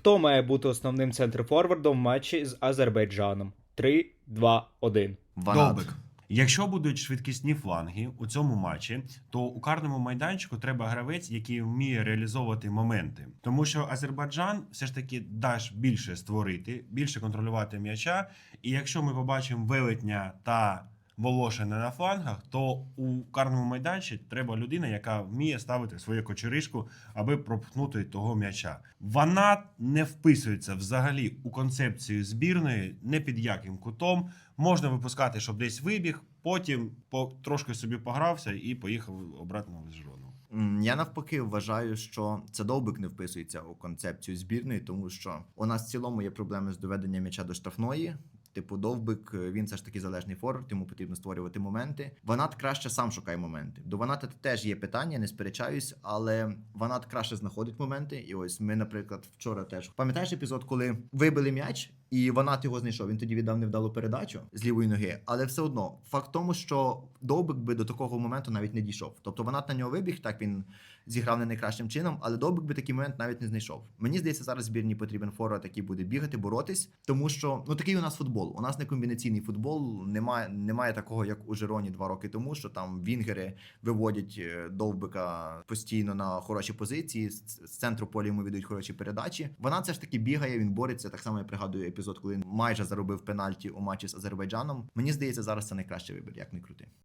Хто має бути основним центрфорвардом в матчі з Азербайджаном? 3, 2, 1. Ванат. Довбик. Якщо будуть швидкісні фланги у цьому матчі, то у карному майданчику треба гравець, який вміє реалізовувати моменти. Тому що Азербайджан все ж таки дасть більше створити, більше контролювати м'яча. І якщо ми побачимо велетня та Волошина на флангах, то у карному майданчику треба людина, яка вміє ставити свою кочеришку, аби пропхнути того м'яча. Вона не вписується взагалі у концепцію збірної, не під яким кутом. Можна випускати, щоб десь вибіг, потім по трошки собі погрався і поїхав обратно в Жирону. Я навпаки вважаю, що це довбик не вписується у концепцію збірної, тому що у нас в цілому є проблеми з доведенням м'яча до штрафної. Типу, довбик, е, він все ж таки залежний форвард, йому потрібно створювати моменти. Ванат краще сам шукає моменти. До Ваната теж є питання, не сперечаюсь, але Ванат краще знаходить моменти. І ось ми, наприклад, вчора теж пам'ятаєш епізод, коли вибили м'яч, і Ванат його знайшов. Він тоді віддав невдалу передачу з лівої ноги. Але все одно, факт тому, що довбик би до такого моменту навіть не дійшов. Тобто Ванат на нього вибіг, так він зіграв не найкращим чином, але довбик би такий момент навіть не знайшов. Мені здається, зараз збірні потрібен форвард, який буде бігати, боротись, тому що ну такий у нас футбол. У нас не комбінаційний футбол. Немає, немає такого, як у Жироні два роки тому, що там вінгери виводять е, довбика постійно на хороші позиції. З центру поля йому віддають хороші передачі. Вона все ж таки бігає, він бореться. Так само я пригадую епізод, коли майже заробив пенальті у матчі з Азербайджаном. Мені здається, зараз це найкращий вибір, як не крути.